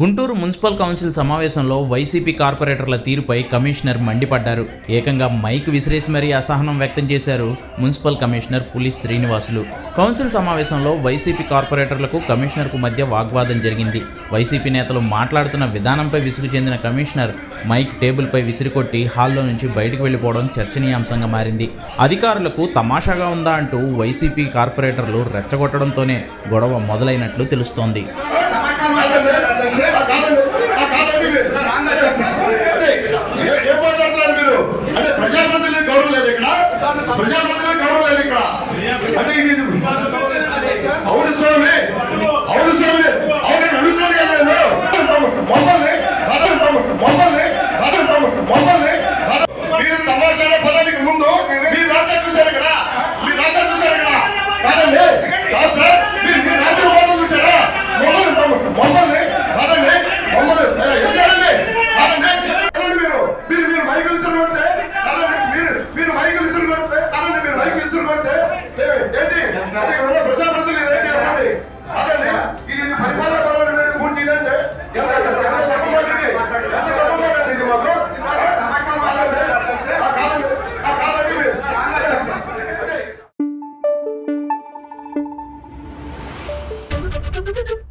Guntur municipal council సమావేశంలో YCP కార్పొరేటర్ల తీరుపై కమిషనర్ మండిపడ్డారు. ఏకంగా మైక్ విసిరేసి మరీ అసహనం వ్యక్తం చేశారు municipal commissioner Puli Srinivasulu. Council సమావేశంలో వైసీపీ కార్పొరేటర్లకు కమిషనర్కు మధ్య వాగ్వాదం జరిగింది. వైసీపీ నేతలు మాట్లాడుతున్న విధానంపై విసుగు చెందిన కమిషనర్ మైక్ టేబుల్పై విసిరికొట్టి హాల్లో నుంచి బయటకు వెళ్ళిపోవడం చర్చనీయాంశంగా మారింది. అధికారులకు తమాషాగా ఉందా అంటూ వైసీపీ కార్పొరేటర్లు రెచ్చగొట్టడంతోనే గొడవ మొదలైనట్లు తెలుస్తోంది. ఏం గౌరవం లేదు ఇక్కడ. ప్రజాప్రతినిధులకు గౌరవం లేదు ఇక్కడ. అంటే ఇది どっ!